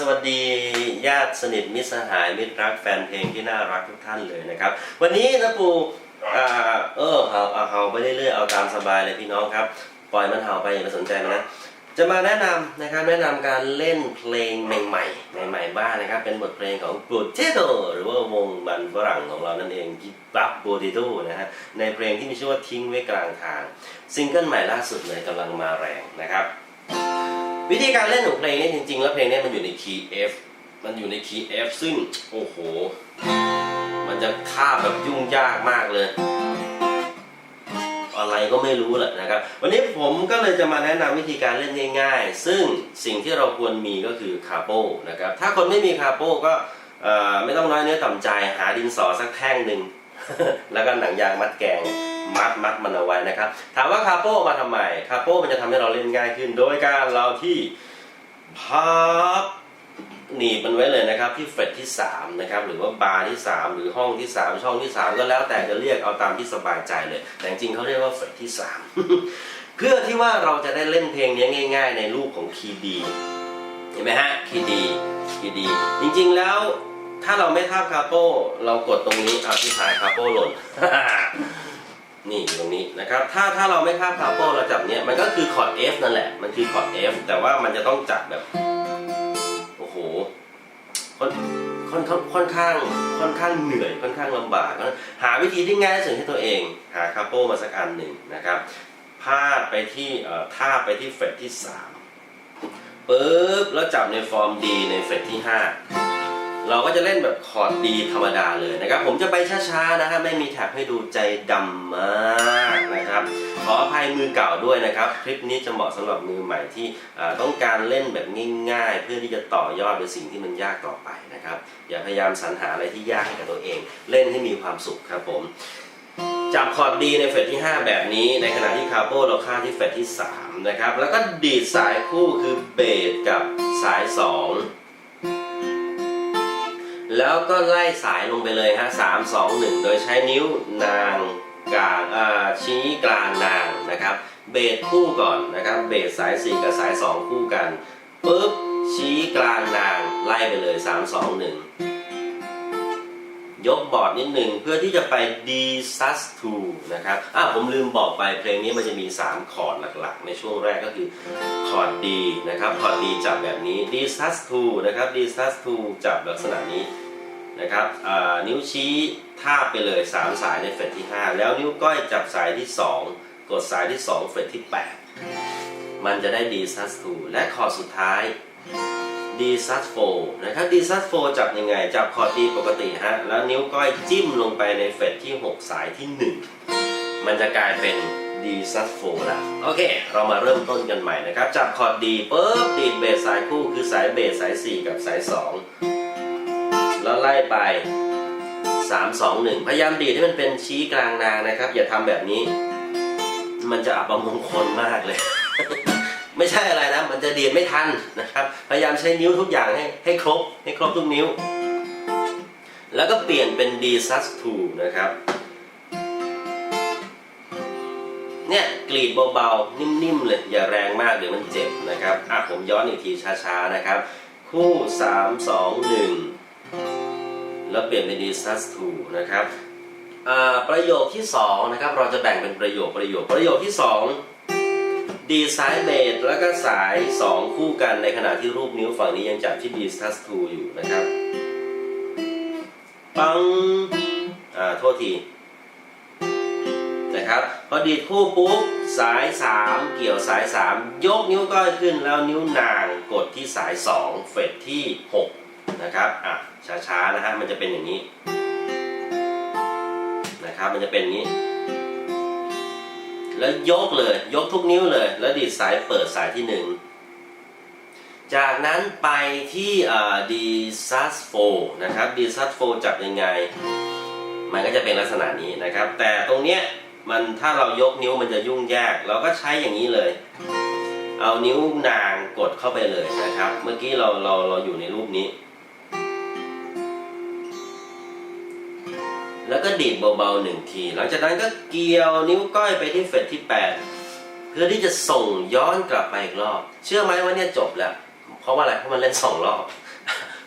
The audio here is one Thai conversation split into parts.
สวัสดีญาติสนิทมิตรสหายมิตรรักแฟนเพลงที่น่ารักทุกท่านเลยนะครับ วันนี้นะปูอ่าเออเห่าเอาเห่าไปเรื่อยๆเอาตามสบายเลยพี่น้องครับ ปล่อยมันเห่าไปอย่าไปสนใจมันนะจะมาแนะนำนะครับแนะนำการเล่นเพลงใหม่ๆใหม่ๆบ้างนะครับ เป็นบทเพลงของ p o t a t o หรือว่าวงมันฝรั่งของเรานั่นเองกิบับ p o t a t o นะฮะในเพลงที่มีชื่อว่าทิ้งไว้กลางทาง ซิงเกิลใหม่ล่าสุดเลยกำลังมาแรงนะครับ วิธีการเล่นของเพลงนี้จริงๆ แล้วเพลงนี้มันอยู่ในคีย์ F มันอยู่ในคีย์ F ซึ่งโอ้โห มันจะคาแบบยุ่งยากมากเลย อะไรก็ไม่รู้แหละนะครับ วันนี้ผมก็เลยจะมาแนะนำวิธีการเล่นง่าย ๆ ซึ่งสิ่งที่เราควรมีก็คือคาโปนะครับ ถ้าคนไม่มีคาโปก็ไม่ต้องน้อยเนื้อต่ำใจ หาดินสอสักแท่งหนึ่ง แล้วก็หนังยางมัดแกง มัดมัดมันเอาไว้นะครับ ถามว่าคาโป้มาทำไมคาโป้มันจะทำให้เราเล่นง่ายขึ้น โดยการเราที่พับหนีบมันไว้เลยนะครับที่เฟรตที่3นะครับหรือว่าบาร์ที่ 3 หรือห้องที่ 3 ช่องที่ 3 ก็แล้วแต่จะเรียกเอาตามที่สบายใจเลย แต่จริงเขาเรียกว่าเฟรตที่ 3 เพื่อที่ว่าเราจะได้เล่นเพลงนี้ง่าย ๆ ในรูปของคีย์ดีเห็นไหมฮะคีย์ดีคีย์ดี จริงๆแล้วถ้าเราไม่ทาบคาโป้เรากดตรงนี้เอาที่ถ่ายคาโป้หล่น นี่ตรงนี้นะครับ ถ้าถ้าเราไม่ข้ามคาโป้เราจับเนี้ยมันก็คือคอร์ด F นั่นแหละ มันคือคอร์ด F แต่ว่ามันจะต้องจับแบบ โอ้โหค่อนค่อนค่อนข้างค่อนข้างเหนื่อยค่อนข้างลำบากหาวิธีที่ง่ายที่สุดให้ตัวเอง หาคาโป้มาสักอันหนึ่งนะครับพาดไปที่เอ่อท่าไปที่เฟรตที่3ปึ๊บแล้วจับในฟอร์มดีในเฟรตที่ 5 เราก็จะเล่นแบบคอร์ดดีธรรมดาเลยนะครับ ผมจะไปช้าๆนะฮะไม่มีแท็บให้ดูใจดำมากนะครับ ขออภัยมือเก่าด้วยนะครับ คลิปนี้จะเหมาะสำหรับมือใหม่ที่ต้องการเล่นแบบง่ายๆ เพื่อที่จะต่อยอดในสิ่งที่มันยากต่อไปนะครับ อย่าพยายามสรรหาอะไรที่ยากให้กับตัวเอง เล่นให้มีความสุขครับผมจับคอร์ดดีในเฟรตที่ 5 แบบนี้ ในขณะที่คาโป้เราค่าที่เฟรตที่ 3 นะครับ แล้วก็ดีดสายคู่คือเบสกับสาย 2 แล้วก็ไล่สายลงไปเลยฮะสามสองหนึ่งโดยใช้นิ้วนางกลางชี้กลางนางนะครับ เบสคู่ก่อนนะครับ เบสสาย 4 กับสาย 2 คู่กันปุ๊บชี้กลางนางไล่ไปเลย 3 2 1 ยกบอร์ดนิดหนึ่งเพื่อที่จะไป D sus 2นะครับอะผมลืมบอกไปเพลงนี้มันจะมี 3 คอร์ดหลักๆ ในช่วงแรกก็คือ คอร์ด D นะครับ คอร์ด D จับแบบนี้ D sus 2นะครับ D sus 2จับลักษณะนี้ นะครับนิ้วชี้ทาบไปเลย 3 สายในเฟรตที่ 5 แล้วนิ้วก้อยจับสายที่ 2 กดสายที่ 2 เฟรตที่ 8 มันจะได้ D sus 2และคอร์ดสุดท้าย D sus 4นะครับ D sus 4จับยังไง จับคอร์ด D ปกติฮะแล้วนิ้วก้อยจิ้มลงไปในเฟรตที่ 6 สายที่ 1 มันจะกลายเป็น D sus 4ละโอเค เรามาเริ่มต้นกันใหม่นะครับ จับคอร์ด D ปุ๊บดีดเบสสายคู่คือสายเบสสาย 4 กับสาย 2 แล้วไล่ไป 3 2 1 พยายามดีดให้มันเป็นชี้กลางนางนะครับ อย่าทำแบบนี้ มันจะอับประมงคลมากเลย ไม่ใช่อะไรนะ มันจะดีดไม่ทันนะครับ พยายามใช้นิ้วทุกอย่างให้ให้ครบ ให้ครบทุกนิ้ว แล้วก็เปลี่ยนเป็น D sus 2นะครับเนี่ยกรีดเบาๆ นิ่มๆ เลย อย่าแรงมากเดี๋ยวมันเจ็บนะครับ อะผมย้อนอีกทีช้าๆ นะครับ คู่ 3 2 1 แล้วเปลี่ยนเป็น D sus 2นะครับประโยคที่2นะครับเราจะแบ่งเป็นประโยคประโยคประโยคที่ 2 ดีสายเบสแล้วก็สาย 2 คู่กันในขณะที่รูปนิ้วฝั่งนี้ยังจับที่ D sus 2อยู่นะครับปังอ่าโทษทีนะครับพอดีดคู่ปุ๊บสาย 3 เกี่ยวสาย 3 ยกนิ้วก้อยขึ้นแล้วนิ้วนางกดที่สาย 2 เฟรตที่ 6 นะครับอะช้าๆนะฮะมันจะเป็นอย่างนี้นะครับมันจะเป็นอย่างนี้ แล้วยกเลย ยกทุกนิ้วเลย แล้วดีดสายเปิดสายที่หนึ่งจากนั้นไปที่ดีซัสโฟนะครับดีซัสโฟจับยังไง มันก็จะเป็นลักษณะนี้นะครับ แต่ตรงเนี้ยมันถ้าเรายกนิ้วมันจะยุ่งยาก เราก็ใช้อย่างนี้เลย เอานิ้วนางกดเข้าไปเลยนะครับ เมื่อกี้เราเราเราอยู่ในรูปนี้ แล้วก็ดีดเบาๆหนึ่งที หลังจากนั้นก็เกี่ยวนิ้วก้อยไปที่เฟรตที่ 8 เพื่อที่จะส่งย้อนกลับไปอีกรอบ เชื่อไหมว่าเนี่ยจบแล้ว เพราะว่าอะไรเพราะมันเล่นสองรอบ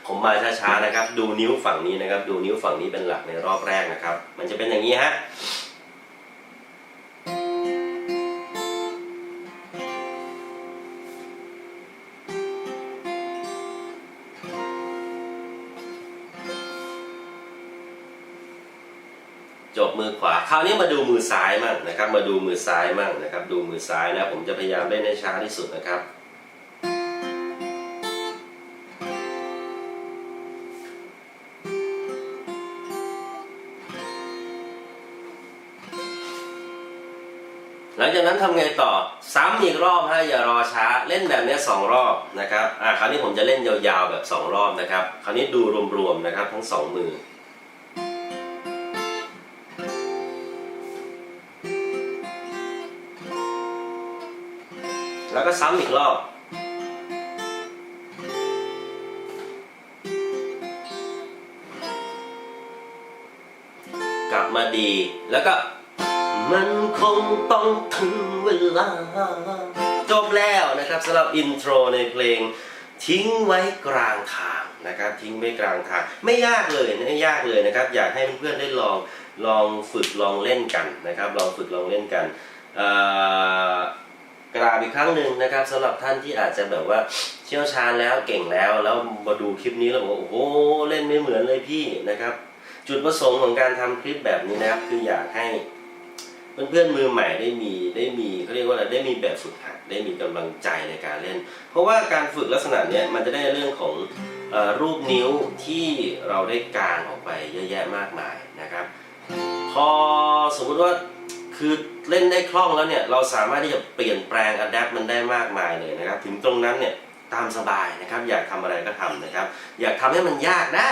ผมมาช้าๆนะครับ ดูนิ้วฝั่งนี้นะครับ ดูนิ้วฝั่งนี้เป็นหลักในรอบแรกนะครับ มันจะเป็นอย่างนี้ฮะ จบมือขวา คราวนี้มาดูมือซ้ายมั่งนะครับ มาดูมือซ้ายมั่งนะครับ ดูมือซ้ายนะ ผมจะพยายามเล่นให้ช้าที่สุดนะครับ หลังจากนั้นทำไงต่อ ซ้ำอีกรอบฮะอย่ารอช้า เล่นแบบนี้สองรอบนะครับ อ่าคราวนี้ผมจะเล่นยาวๆแบบสองรอบนะครับ คราวนี้ดูรวมๆนะครับ ทั้งสองมือ แล้วก็ซ้ำอีกรอบกลับมาดีแล้วก็ มันคงต้องถึงเวลา จบแล้วนะครับสำหรับอินโทรในเพลงทิ้งไว้กลางทางนะครับทิ้งไว้กลางทาง ไม่ยากเลยไม่ยากเลยนะครับ อยากให้เพื่อนๆได้ลองลองฝึกลองเล่นกันนะครับ ลองฝึกลองเล่นกันออ ราบอีกครั้งหนึ่งนะครับสำหรับท่านที่อาจจะแบบว่าเชี่ยวชาญแล้วเก่งแล้วแล้วมาดูคลิปนี้แล้วบอกโอ้โหเล่นไม่เหมือนเลยพี่นะครับ จุดประสงค์ของการทำคลิปแบบนี้นะครับ คืออยากให้เพื่อนๆมือใหม่ได้มีได้มีเขาเรียกว่าอะไรได้มีแบบฝึกหัดได้มีกำลังใจในการเล่น เพราะว่าการฝึกลักษณะเนี้ยมันจะได้เรื่องของรูปนิ้วที่เราได้กางออกไปเยอะแยะมากมายนะครับ พอสมมุติว่าคือ เล่นได้คล่องแล้วเนี่ยเราสามารถที่จะเปลี่ยนแปลงอัดแอปมันได้มากมายเลยนะครับถึงตรงนั้นเนี่ยตามสบายนะครับอยากทำอะไรก็ทำนะครับ อยากทำให้มันยากได้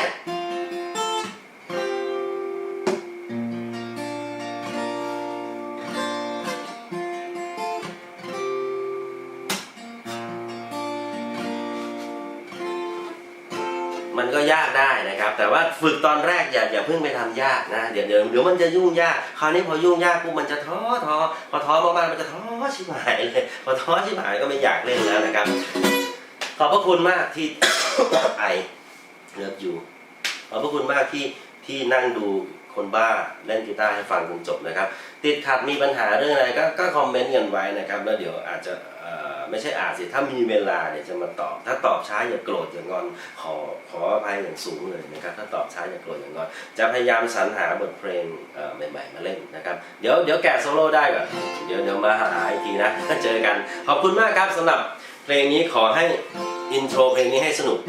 มันก็ยากได้นะครับ แต่ว่าฝึกตอนแรกอย่าอย่าเพิ่งไปทำยากนะเดี๋ยวเดี๋ยวเดี๋ยวมันจะยุ่งยากคราวนี้พอยุ่งยากปุ๊บมันจะท้อท้อพอท้อมากๆมันจะท้อชิบหายเลยพอท้อชิบหายก็ไม่อยากเล่นแล้วนะครับ ขอบพระคุณมากที่ไอเลิฟยูขอบพระคุณมากที่ที่นั่งดูคนบ้าเล่นกีตาร์ให้ฟังจนจบนะครับ ติดขัดมีปัญหาเรื่องอะไรก็ก็คอมเมนต์กันไว้นะครับ แล้วเดี๋ยวอาจจะ ไม่ใช่อาจสิถ้ามีเวลาเนี่ยจะมาตอบ ถ้าตอบช้าอย่าโกรธอย่างอนขอขออภัยอย่างสูงเลยนะครับ ถ้าตอบช้าอย่าโกรธอย่างงอน จะพยายามสรรหาบทเพลงใหม่ๆมาเล่นนะครับ เดี๋ยวเดี๋ยวแกะโซโล่ได้ก่อนเดี๋ยวเดี๋ยวมาหาอีกทีนะเจอกัน ขอบคุณมากครับสำหรับเพลงนี้ขอให้อินโทรเพลงนี้ให้สนุก